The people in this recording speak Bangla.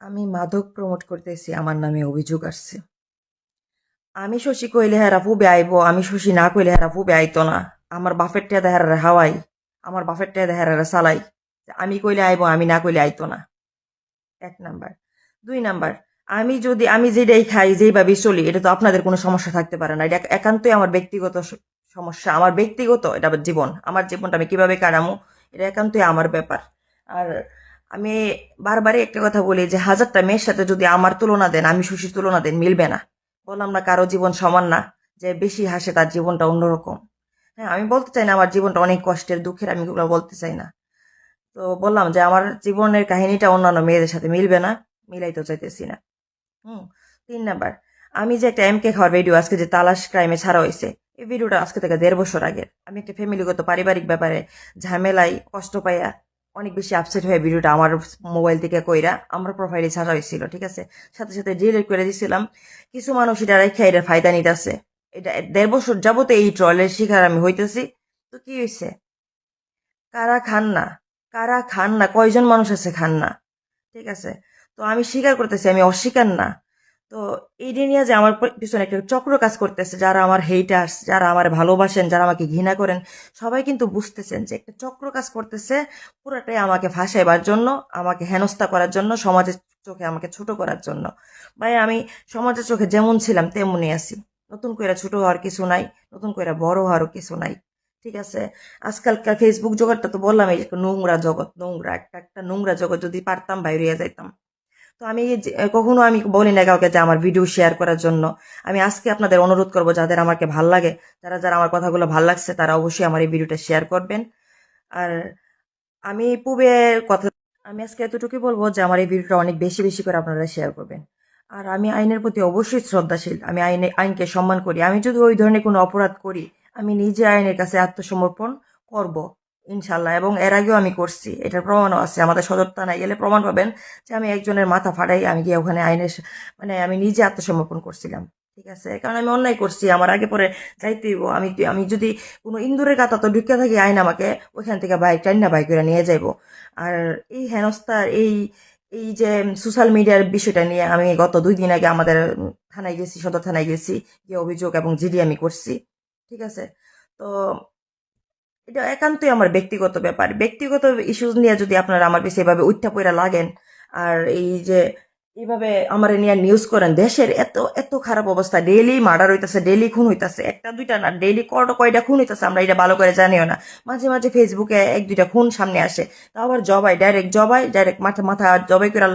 আমি মাদক প্রমোট করতেছি, আমার নামে অভিযোগ আসছে। আমি শশী কইলে হেরা ফুবে আইব আমি শশী না কইলে হেরা ফুবে আইতো না। আমার বাফের টেদা হেরারে হাওয়াই, আমার বাফের টেদা হেরারে চালাই আমি কইলে আইব, আমি না কইলে আইতো না। এক নাম্বার। দুই নাম্বার, আমি যদি, আমি যেটাই খাই, যেইভাবে চলি, এটা তো আপনাদের কোনো সমস্যা থাকতে পারে না। এটা একান্তই আমার ব্যক্তিগত সমস্যা। আমার ব্যক্তিগত, এটা জীবন। আমার জীবনটা আমি কীভাবে কাটামো, এটা একান্তই আমার ব্যাপার। আর আমি বারবারই একটা কথা বলি যে, হাজারটা মেয়ের সাথে যদি আমার তুলনা দেন, আমি সুশীর তুলনা দেন, মিলবে না। বললাম না কারও জীবন সমান না, যে বেশি হাসে তার জীবনটা অন্যরকম। হ্যাঁ আমি বলতে চাই না, আমার জীবনটা অনেক কষ্টের, দুঃখের, আমি ওগুলো বলতে চাই না। তো বললাম যে, আমার জীবনের কাহিনীটা অন্যান্য মেয়েদের সাথে মিলবে না মিলাইতে চাইতেছি না। হুম, তিন নাম্বার, আমি যে একটা এমকে খাওয়ার ভিডিও আজকে যে তালাশ ক্রাইমে ছাড়া হয়েছে এই ভিডিওটা আজকে থেকে দেড় বছর আগের। আমি একটা ফ্যামিলিগত পারিবারিক ব্যাপারে ঝামেলায় কষ্ট পাইয়া অনেক বেশি আপসেট হয়ে ভিডিওটা আমার মোবাইল থেকে কইরা আমার প্রোফাইলে ছাড়া হয়েছিল, ঠিক আছে? সাথে সাথে ডিলিট করে দিছিলাম। কিছু মানুষ এটা রেখে এটা ফায়দা নিতেছে। এটা দেড় বছর যাবত এই ট্রলের শিকার আমি হইতেছি। তো কি হয়েছে কারা খান না? কারা খান না? কয়জন মানুষ আছে খান না? ঠিক আছে? তো আমি স্বীকার করতেছি, আমি অস্বীকার না। তো এই নিয়ে যে আমার পিছনে একটা চক্র কাজ করতেছে, যারা আমার হেটার্স যারা আমার ভালোবাসেন, যারা আমাকে ঘৃণা করেন, সবাই কিন্তু বুঝতেছেন যে একটা চক্র কাজ করতেছে, পুরোটাই আমাকে ফাঁসাইবার জন্য, আমাকে হেনস্থা করার জন্য, সমাজের চোখে আমাকে ছোট করার জন্য। ভাই, আমি সমাজের চোখে যেমন ছিলাম, তেমনই আছি। নতুন করে ছোট হওয়ার কিছু নাই, নতুন করে বড় হওয়ারও কিছু নাই, ঠিক আছে? আজকালকার ফেসবুক জগৎটা তো বললাম এই নোংরা জগৎ, নোংরা, একটা একটা নোংরা জগৎ যদি পারতাম, বাইরে যাইতাম। তো আমি কখনো আমি বলি না কাউকে যে আমার ভিডিও শেয়ার করার জন্য। আমি আজকে আপনাদের অনুরোধ করব, যাদের আমাকে ভালো লাগে যারা যারা আমার কথাগুলো ভালো লাগছে, তারা অবশ্যই আমার এই ভিডিওটা শেয়ার করবেন। আর আমি পূবে কথা, আমি আজকে এতটুকুই বলব যে আমার এই ভিডিওটা অনেক বেশি বেশি করে আপনারা শেয়ার করবেন। আর আমি আইনের প্রতি অবশ্যই শ্রদ্ধাশীল, আমি আইনে, আইনকে সম্মান করি। আমি যদি ওই ধরনের কোনো অপরাধ করি, আমি নিজে আইনের কাছে আত্মসমর্পণ করব। ইনশাল্লাহ, এবং এর আগেও আমি করছি। এটার প্রমাণও আছে, আমাদের সদর থানায় গেলে প্রমাণ পাবেন যে আমি একজনের মাথা ফাটাই, আমি গিয়ে ওখানে আইনের মানে আমি নিজে আত্মসমর্পণ করছিলাম, ঠিক আছে? কারণ আমি অন্যায় করছি, আমার আগে পরে যাইতে হইব। আমি আমি যদি কোনো ইন্দুরের গাতা তো ঢুকে থাকি আইন আমাকে, ওইখান থেকে বাইক টাইনা বাইক করে নিয়ে যাইব। আর এই হেনস্থার, এই এই যে সোশ্যাল মিডিয়ার বিষয়টা নিয়ে আমি গত দুই দিন আগে আমাদের থানায় গেছি, সদর থানায় গেছি, গিয়ে অভিযোগ এবং জিডি আমি করছি, ঠিক আছে? তো এটা একান্তই আমার ব্যক্তিগত ব্যাপার। ব্যক্তিগত ইস্যুজ নিয়ে যদি আপনারা আমার বেশি এভাবে উঠা পইরা লাগেন, আর এই যে এইভাবে আমার নিয়ে নিউজ করেন, দেশের এত এত খারাপ অবস্থা ডেইলি মার্ডার হইতাছে ডেইলি খুন হইতাছে, একটা, দুইটা না ডেইলি কয়টা কয়টা খুন হইতাছে আমরা এটা ভালো করে জানিও না। মাঝে মাঝে ফেসবুকে এক, দুইটা খুন সামনে আসে, তা আবার জবাই ডাইরেক্ট জবাই ডাইরেক্ট মাথা মাথা জবাই করে